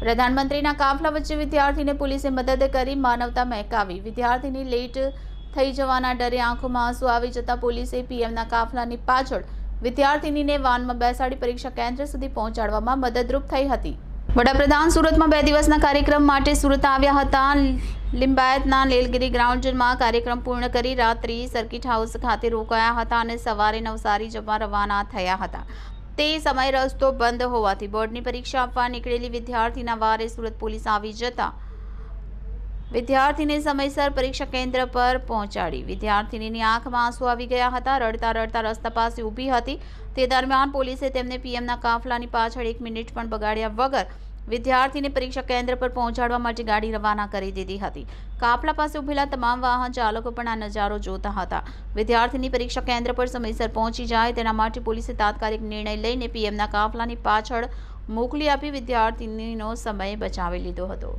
પ્રધાનમંત્રીના કાફલા વચ્ચે વિદ્યાર્થીને પોલીસે મદદ કરી માનવતા મહેકાવી. વિદ્યાર્થીની લેટ થઈ જવાના ડરે આંખોમાં આંસુ આવી જતા પોલીસે પીએમના કાફલાની પાછળ વિદ્યાર્થીનીને વાનમાં બેસાડી પરીક્ષા કેન્દ્ર સુધી પહોંચાડવામાં મદદરૂપ થઈ હતી. વડાપ્રધાન સુરતમાં બે દિવસના કાર્યક્રમ માટે સુરત આવ્યા હતા. લિંબાયતના લેલગીરી ગ્રાઉન્ડમાં કાર્યક્રમ પૂર્ણ કરી રાત્રિ સર્કિટ હાઉસ ખાતે રોકાયા હતા અને સવારે નવસારી જવા રવાના થયા હતા. તે સમયે રસ્તો બંધ હોવાથી બોર્ડની પરીક્ષા આપવા નીકળેલી વિદ્યાર્થીના વારે સુરત પોલીસ આવી જતા વિદ્યાર્થીને સમયસર પરીક્ષા કેન્દ્ર પર પહોંચાડી. વિદ્યાર્થીનીની આંખમાં આંસુ આવી ગયા હતા, રડતા રડતા રસ્તા પાસે ઊભી હતી. તે દરમિયાન પોલીસે તેમને પીએમના કાફલાની પાછળ એક મિનિટ પણ બગાડ્યા વગર વિદ્યાર્થીને પરીક્ષા કેન્દ્ર પર પહોંચાડવા માટે ગાડી રવાના કરી દીધી હતી. કાફલા પાસે ઊભેલા તમામ વાહન ચાલકો પણ આ નજારો જોતા હતા. વિદ્યાર્થીની પરીક્ષા કેન્દ્ર પર સમયસર પહોંચી જાય તેના માટે પોલીસે તાત્કાલિક નિર્ણય લઈને પીએમના કાફલાની પાછળ મોકલી આપી વિદ્યાર્થીનીનો સમય બચાવી લીધો હતો.